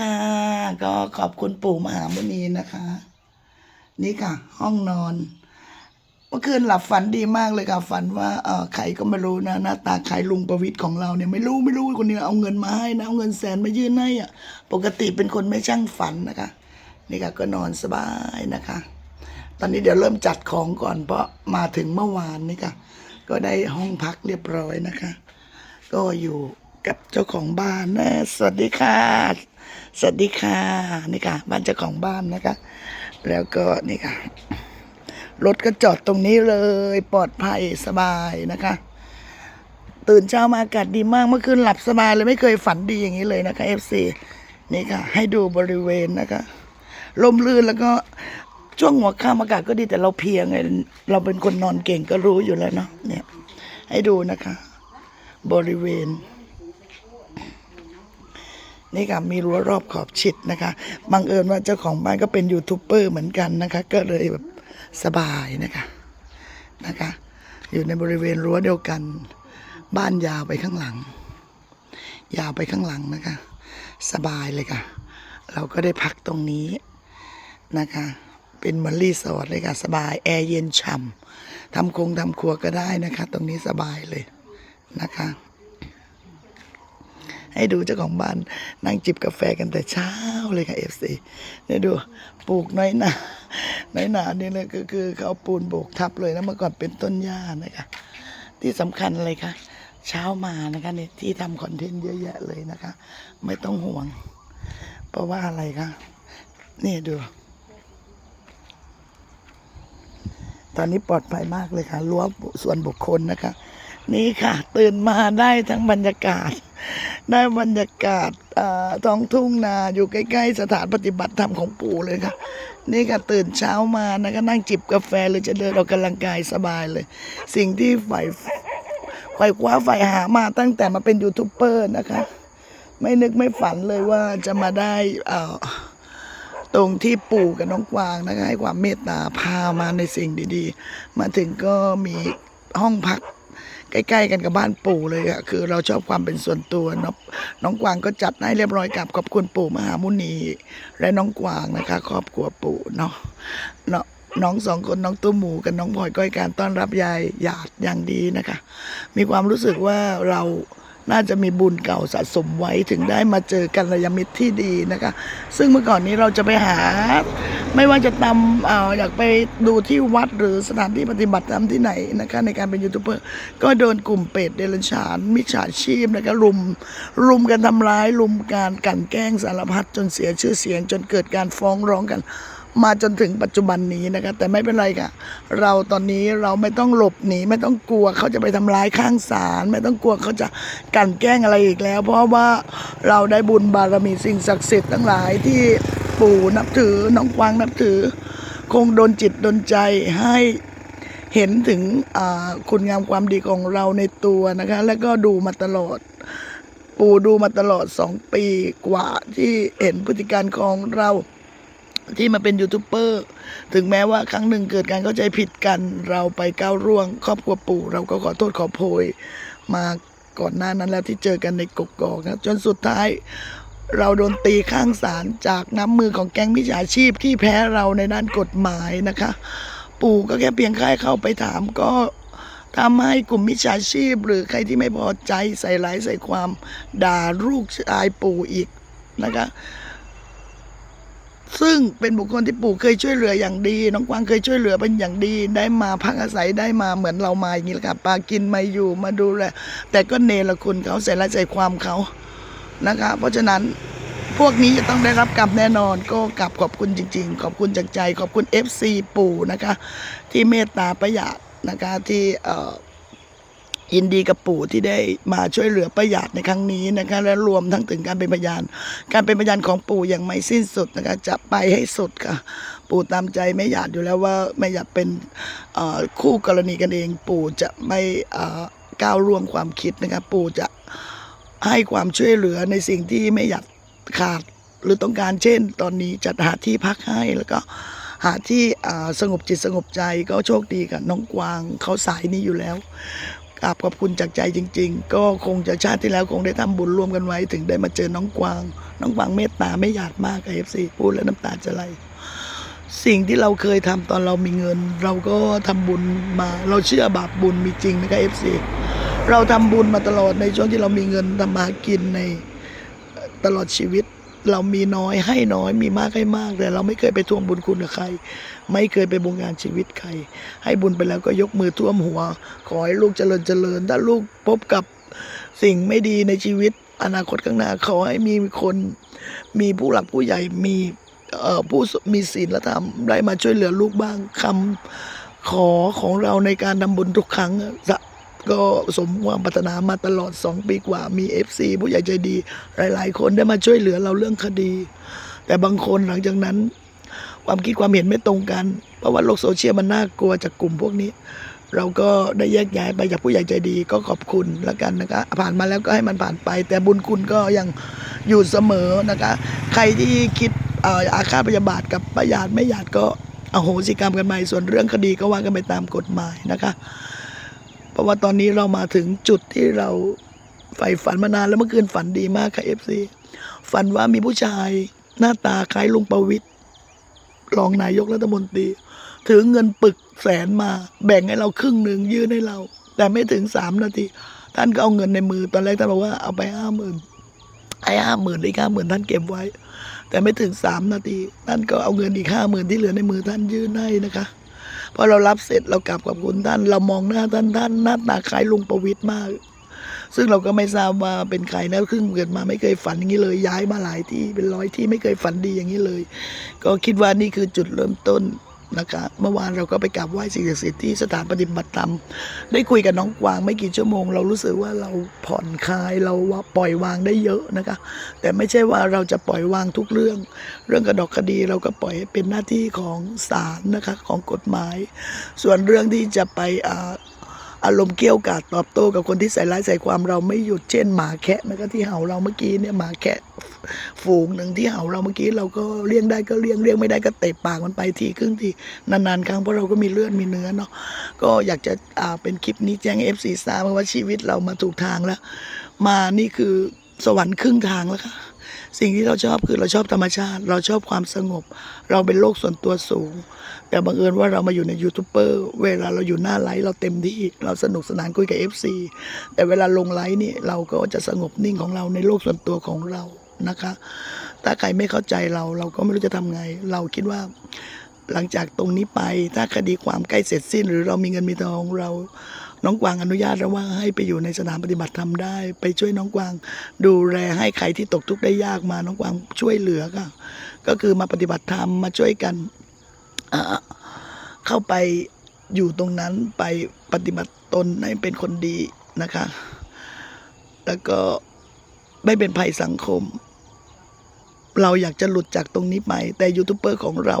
ค่ะ ก็ขอบคุณปู่มหามุนีนะคะ นี่ค่ะ ห้องนอน เมื่อคืนหลับฝันดีมากเลยค่ะ ฝันว่าเออใครก็ไม่รู้นะหน้าตาใครลุงประวิตรของเราเนี่ยไม่รู้ไม่รู้คนนี้เอาเงินมาให้นะเอาเงินแสนมายื่นให้อะ ปกติเป็นคนไม่ช่างฝันนะคะ นี่ค่ะก็นอนสบายนะคะ ตอนนี้เดี๋ยวเริ่มจัดของก่อนเพราะมาถึงเมื่อวานนี่ค่ะ ก็ได้ห้องพักเรียบร้อยนะคะ ก็อยู่กับเจ้าของบ้านนะสวัสดีค่ะ สวัสดีค่ะนี่ค่ะบ้านเจ้าของบ้านนะคะ แล้วก็นี่ค่ะรถก็จอดตรงนี้เลยปลอดภัยสบายนะคะ ตื่นเช้ามาอากาศดีมากเมื่อคืนหลับสบายเลยไม่เคยฝันดีอย่างนี้เลยนะคะ FC นี่ค่ะ ให้ดูบริเวณนะคะลมลื่นแล้วก็ช่วงหัวค่ำอากาศก็ดีแต่เราเพียไงเราเป็นคนนอนเก่งก็รู้อยู่แล้วเนาะเนี่ย ให้ดูนะคะ บริเวณ นี่ค่ะมีรั้วรอบขอบชิดนะคะบังเอิญว่าเจ้าของบ้านก็เป็นยูทูบเบอร์เหมือนกันนะคะ ก็เลยแบบสบายนะคะนะคะ อยู่ในบริเวณรั้วเดียวกัน บ้านยาวไปข้างหลัง ยาวไปข้างหลังนะคะ สบายเลยค่ะ เราก็ได้พักตรงนี้นะคะ เป็นเหมือนรีสอร์ทเลยค่ะ สบายแอร์เย็นฉ่ำทำคงทำครัวก็ได้นะคะ ตรงนี้สบายเลยนะคะ ให้ดูเจ้าของบ้านนั่งจิบกาแฟกันแต่เช้าเลยค่ะเอฟซีเนี่ยดูปลูกน้อยหนาน้อยหนานี่เลยก็คือเขาปูนโบกทับเลยนะเมื่อก่อนเป็นต้นหญ้านะคะที่สำคัญเลยค่ะ เช้ามานะคะเนี่ยที่ทำคอนเทนต์เยอะแยะเลยนะคะ ไม่ต้องห่วง เพราะว่าอะไรคะนี่ดูตอนนี้ปลอดภัยมากเลยค่ะรั้วส่วนบุคคลนะคะ นี่ค่ะ ตื่นมาได้ทั้งบรรยากาศ ได้บรรยากาศท้องทุ่งนาอยู่ใกล้ ๆ สถานปฏิบัติธรรมของปู่เลยค่ะ นี่ค่ะตื่นเช้ามานะคะนั่งจิบกาแฟหรือจะเดินออกกำลังกายสบายเลย สิ่งที่ฝ่ไขว่คว้าฝ่หามาตั้งแต่มาเป็นยูทูบเบอร์นะคะ ไม่นึกไม่ฝันเลยว่าจะมาได้เอ่อตรงที่ปู่กับน้องกวางนะคะให้ความเมตตาพามาในสิ่งดี ๆ มาถึงก็มีห้องพัก ใกล้ ๆ กันกับบ้านปู่เลยอะคือเราชอบความเป็นส่วนตัวเนาะน้องกวางก็จัดให้เรียบร้อยกับขอบคุณปู่มหามุนี และน้องกวางนะคะครอบครัวปู่เนาะเนาะน้องสองคนน้องตัวหมูกับน้องพลอยก้อยการต้อนรับยายหยาดอย่างดีนะคะ มีความรู้สึกว่าเรา น่าจะมีบุญเก่าสะสมไว้ถึงได้มาเจอกันระยามิตรที่ดีนะคะ ซึ่งเมื่อก่อนนี้เราจะไปหา ไม่ว่าจะตำเอ่อยากไปดูที่วัดหรือสถานที่ปฏิบัติธรรมที่ไหนนะคะในการเป็นยูทูบเบอร์ก็โดนกลุ่มเป็ดเดรัจฉานมิจฉาชีพนะคะรุมรุมกันทำร้ายรุมการกันแกล้งสารพัดจนเสียชื่อเสียงจนเกิดการฟ้องร้องกัน มาจนถึงปัจจุบันนี้นะคะแต่ไม่เป็นไรค่ะ เราตอนนี้เราไม่ต้องหลบหนีไม่ต้องกลัวเขาจะไปทำร้ายข้างศาลไม่ต้องกลัวเขาจะกันแกล้งอะไรอีกแล้ว เพราะว่าเราได้บุญบารมีสิ่งศักดิ์สิทธิ์ทั้งหลายที่ปู่นับถือน้องกวางนับถือ คงโดนจิตโดนใจให้เห็นถึงคุณงามความดีของเราในตัวนะคะ แล้วก็ดูมาตลอด ปู่ดูมาตลอดสองปีกว่าที่เห็นพฤติการของเรา ที่มาเป็นยูทูบเบอร์ถึงแม้ว่าครั้งหนึ่งเกิดการเข้าใจผิดกัน เราไปก้าวร่วง ครอบครัวปู่ เราก็ขอโทษขอโพย มาก่อนหน้านั้นแล้วที่เจอกันในกกอกนะจนสุดท้ายเราโดนตีข้างศาลจากน้ำมือของแก๊งมิจฉาชีพที่แพ้เราในด้านกฎหมายนะคะ ปู่ก็แค่เพียงแค่เข้าไปถามก็ทำให้กลุ่มมิจฉาชีพ หรือใครที่ไม่พอใจใส่ร้ายใส่ความด่าลูกชายปู่อีกนะคะ ซึ่งเป็นบุคคลที่ปู่เคยช่วยเหลืออย่างดี น้องกวางเคยช่วยเหลือเป็นอย่างดี ได้มาพักอาศัยได้มาเหมือนเรามาอย่างนี้แหละค่ะปลากินมาอยู่มาดูแลแต่ก็เนรคุณเขาใส่ร้ายใส่ความเขานะคะ เพราะฉะนั้นพวกนี้จะต้องได้รับกรรมแน่นอนก็กลับขอบคุณจริง ๆ ขอบคุณจากใจ ขอบคุณ FC ปู่นะคะ ที่เมตตาประหยัดนะคะที่เอ่อ ยินดีกับปู่ที่ได้มาช่วยเหลือประหยัดในครั้งนี้นะคะและรวมทั้งถึงการเป็นพยาน การเป็นพยานของปู่อยังไม่สิ้นสุดนะคะจะไปให้สุดค่ะ ปู่ตามใจแม่หยาดอยู่แล้วว่าแม่หยาดเป็นคู่กรณีกันเอง ปู่จะไม่ก้าวล่วงความคิดนะคะปู่จะให้ความช่วยเหลือในสิ่งที่แม่หยาดขาดหรือต้องการเช่น ตอนนี้จัดหาที่พักให้แล้วก็หาที่สงบจิตสงบใจก็โชคดีกับน้องกวางเขาสายนี้อยู่แล้ว กราบขอบคุณจากใจจริง ๆ ก็คงจะชาติที่แล้วคงได้ทำบุญร่วมกันไว้ ถึงได้มาเจอน้องกวาง น้องกวางเมตตาไม่หยาดมากกับเอฟซีพูดแล้วน้ำตาจะไหลสิ่งที่เราเคยทำตอนเรามีเงิน เราก็ทำบุญมา เราเชื่อบาปบุญมีจริงนะครับเอฟซีเราทำบุญมาตลอดในช่วงที่เรามีเงินทำมากินในตลอดชีวิต เรามีน้อยให้น้อยมีมากให้มากแต่เราไม่เคยไปทวงบุญคุณกับใคร ไม่เคยไปบงการชีวิตใคร ให้บุญไปแล้วก็ยกมือท่วมหัว ขอให้ลูกเจริญเจริญ ถ้าลูกพบกับสิ่งไม่ดีในชีวิตอนาคตข้างหน้าขอให้มีคนมีผู้หลักผู้ใหญ่มีผู้มีศีลธรรมได้มาช่วยเหลือลูกบ้างคำขอของเราในการทำบุญทุกครั้งจะ ก็สมความปรารถนามาตลอดสองปีกว่ามีเอฟซีผู้ใหญ่ใจดี หลาย ๆ คนได้มาช่วยเหลือเราเรื่องคดี แต่บางคนหลังจากนั้น ความคิดความเห็นไม่ตรงกัน เพราะว่าโลกโซเชียลมันน่ากลัวจากกลุ่มพวกนี้ เราก็ได้แยกย้ายไปจากผู้ใหญ่ใจดี ก็ขอบคุณแล้วกันนะคะผ่านมาแล้วก็ให้มันผ่านไป แต่บุญคุณก็ยังอยู่เสมอนะคะ ใครที่คิดเอ่ออาฆาตพยาบาทกับประหยาดไม่หยาดก็อโหสิกรรมกันไปส่วนเรื่องคดีก็ว่ากันไปตามกฎหมายนะคะ เพราะว่าตอนนี้เรามาถึงจุดที่เราใฝ่ฝันมานานแล้วเมื่อคืนฝันดีมากค่ะเอฟซีฝันว่ามีผู้ชายหน้าตาคล้ายลุงประวิตรรองนายกรัฐมนตรี ถือเงินปึกแสนมา แบ่งให้เราครึ่งหนึ่งยื่นให้เรา แต่ไม่ถึงสามนาที ท่านก็เอาเงินในมือ ตอนแรกท่านบอกว่าเอาไปห้าหมื่นไอ้ห้าหมื่นอีกห้าหมื่นท่านเก็บไว้ แต่ไม่ถึงสามนาที ท่านก็เอาเงินอีกห้าหมื่นที่เหลือในมือท่านยื่นให้นะคะ พอเรารับเสร็จเรากลับกับคุณท่าน เรามองหน้าท่านท่านหน้าตาคล้ายลุงประวิตรมาก ซึ่งเราก็ไม่ทราบว่าเป็นใครนะครึ่งเกิดมาไม่เคยฝันอย่างนี้เลย ย้ายมาหลายที่เป็นร้อยที่ไม่เคยฝันดีอย่างนี้เลย ก็คิดว่านี่คือจุดเริ่มต้น นะคะเมื่อวานเราก็ไปกราบไหว้สิ่งศักดิ์สิทธิ์ที่สถานปฏิบัติธรรม ได้คุยกับน้องกวางไม่กี่ชั่วโมง เรารู้สึกว่าเราผ่อนคลายเราว่าปล่อยวางได้เยอะนะคะ แต่ไม่ใช่ว่าเราจะปล่อยวางทุกเรื่อง เรื่องกระดอกคดีเราก็ปล่อยเป็นหน้าที่ของศาลนะคะของกฎหมาย ส่วนเรื่องที่จะไปอ่า อารมณ์เกี้ยวกาดตอบโต้กับคนที่ใส่ร้ายใส่ความเราไม่หยุดเช่นหมาแคะนะคะที่เห่าเราเมื่อกี้เนี่ยหมาแคะฝูงหนึ่งที่เห่าเราเมื่อกี้เราก็เลี้ยงได้ก็เลี้ยงเลี้ยงไม่ได้ก็เตะปากมันไปทีครึ่งทีนานๆครั้งเพราะเราก็มีเลือดมีเนื้อเนาะก็อยากจะอ่าเป็นคลิปนี้แจ้งเอฟซีทราบว่าชีวิตเรามาถูกทางแล้ว มานี่คือสวรรค์ครึ่งทางแล้วค่ะ สิ่งที่เราชอบคือเราชอบธรรมชาติ เราชอบความสงบ เราเป็นโลกส่วนตัวสูง แต่บังเอิญว่าเรามาอยู่ในยูทูบเบอร์เวลาเราอยู่หน้าไลฟ์เราเต็มที่เราสนุกสนานคุยกับ FC แต่เวลาลงไลฟ์นี่เราก็จะสงบนิ่งของเราในโลกส่วนตัวของเรานะคะ ถ้าใครไม่เข้าใจเราเราก็ไม่รู้จะทำไง เราคิดว่าหลังจากตรงนี้ไปถ้าคดีความใกล้เสร็จสิ้น หรือเรามีเงินมีทองเรา น้องกวางอนุญาตแล้วว่าให้ไปอยู่ในสถานปฏิบัติธรรมได้ ไปช่วยน้องกวางดูแลให้ใครที่ตกทุกข์ได้ยากมาน้องกวางช่วยเหลือค่ะก็คือมาปฏิบัติธรรมมาช่วยกันเข้าไปอยู่ตรงนั้นไปปฏิบัติตนให้เป็นคนดีนะคะ แล้วก็ไม่เป็นภัยสังคม เราอยากจะหลุดจากตรงนี้ไป แต่ยูทูบเบอร์ของเรา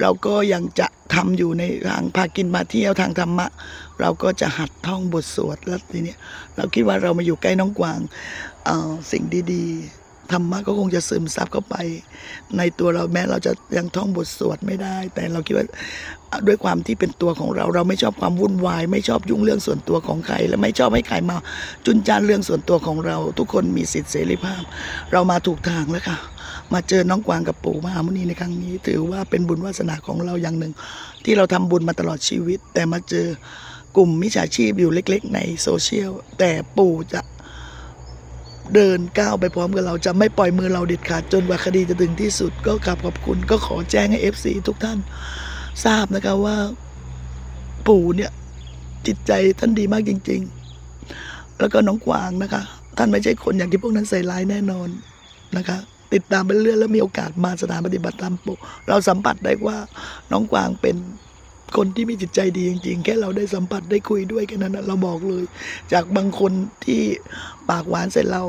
เราก็ยังจะทำอยู่ในทางพากินมาเที่ยวทางธรรมะ เราก็จะหัดท่องบทสวดแล้วทีนี้เราคิดว่าเรามาอยู่ใกล้น้องกวางอ่อสิ่งดีๆธรรมะก็คงจะซึมซับเข้าไป ในตัวเราแม้เราจะยังท่องบทสวดไม่ได้ แต่เราคิดว่าด้วยความที่เป็นตัวของเราเราไม่ชอบความวุ่นวาย ไม่ชอบยุ่งเรื่องส่วนตัวของใคร และไม่ชอบให้ใครมาจุนจานเรื่องส่วนตัวของเรา ทุกคนมีสิทธิเสรีภาพ เรามาถูกทางแล้วค่ะ มาเจอน้องกวางกับปู่มหามุนีในครั้งนี้ ถือว่าเป็นบุญวาสนาของเราอย่างหนึ่ง ที่เราทำบุญมาตลอดชีวิต แต่มาเจอกลุ่มมิจฉาชีพอยู่เล็ก ๆ ในโซเชียลแต่ปู่จะเดินก้าวไปพร้อมกับเราจะไม่ปล่อยมือเราเด็ดขาดจนกว่าคดีจะถึงที่สุด ก็กลับขอบคุณก็ขอแจ้งให้เอฟซีทุกท่านทราบนะคะว่าปู่เนี่ยจิตใจท่านดีมากจริง ๆ แล้วก็น้องกวางนะคะ ท่านไม่ใช่คนอย่างที่พวกนั้นใส่ร้ายแน่นอนนะคะ ติดตามไปเรื่อยแล้วมีโอกาสมาสถานปฏิบัติธรรมปู่เราสัมผัสได้ว่าน้องกวางเป็นคนที่มีจิตใจดีจริงๆ แค่เราได้สัมผัสได้คุยด้วยแค่นั้นนะเราบอกเลย จากบางคนที่ปากหวานใส่เรา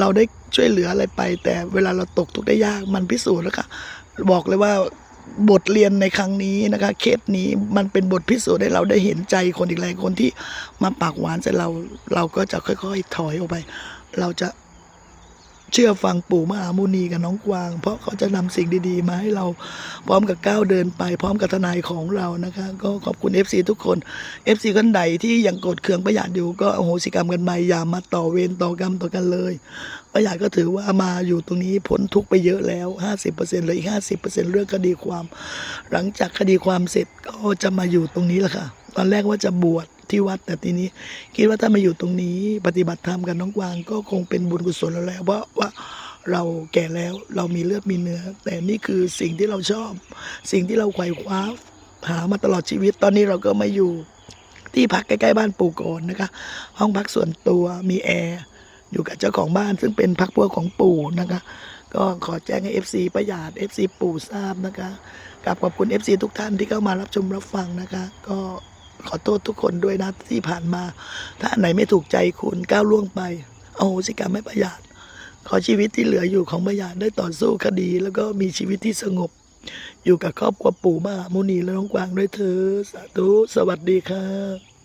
เราได้ช่วยเหลืออะไรไป แต่เวลาเราตกทุกข์ได้ยากมันพิสูจน์แล้วค่ะบอกเลยว่าบทเรียนในครั้งนี้นะคะเคสนี้มันเป็นบทพิสูจน์ให้เราได้เห็นใจคนอีกหลายคนที่มาปากหวานใส่เรา เราก็จะค่อย ๆ ถอยออกไป เราจะ เชื่อฟังปู่มหามุนีกับน้องกวาง เพราะเขาจะนำสิ่งดีๆ มาให้เราพร้อมกับก้าวเดินไป พร้อมกับทนายของเรานะคะก็ขอบคุณ FC ทุกคน FC คนใดที่ยังโกรธเคืองประหยัดอยู่ก็อโหสิกรรมกันไปอย่ามาต่อเวรต่อกรรมต่อกันเลยประหยัดก็ถือว่ามาอยู่ตรงนี้พ้นทุกไปเยอะแล้ว 50%เหลืออีก 50%เรื่องคดีความ หลังจากคดีความเสร็จก็จะมาอยู่ตรงนี้แหละค่ะ ตอนแรกว่าจะบวช ที่วัดแต่ทีนี้ คิดว่าถ้ามาอยู่ตรงนี้ ปฏิบัติธรรมกับน้องกวาง ก็คงเป็นบุญกุศลแล้วแหละเพราะว่าเราแก่แล้วเรามีเลือดมีเนื้อ แต่นี่คือสิ่งที่เราชอบ สิ่งที่เราไขว่คว้าหามาตลอดชีวิต ตอนนี้เราก็มาอยู่ที่พักใกล้ๆบ้านปู่โกนนะคะ ห้องพักส่วนตัวมีแอร์อยู่กับเจ้าของบ้านซึ่งเป็นพักพวกของปู่นะคะ ก็ขอแจ้งให้ FC ประหยัด FC ปู่ทราบนะคะกับขอบคุณ FC ทุกท่านที่เข้ามารับชมรับฟังนะคะ ก็ ขอโทษทุกคนด้วยนะที่ผ่านมา ถ้าอันไหนไม่ถูกใจคุณก้าวล่วงไปเอาโหสิกรรมไม่ประหยัดขอชีวิตที่เหลืออยู่ของประหยัดได้ต่อสู้คดี แล้วก็มีชีวิตที่สงบ อยู่กับครอบครัวปู่มหามุนีและน้องกวางด้วยเธอสาธุสวัสดีค่ะ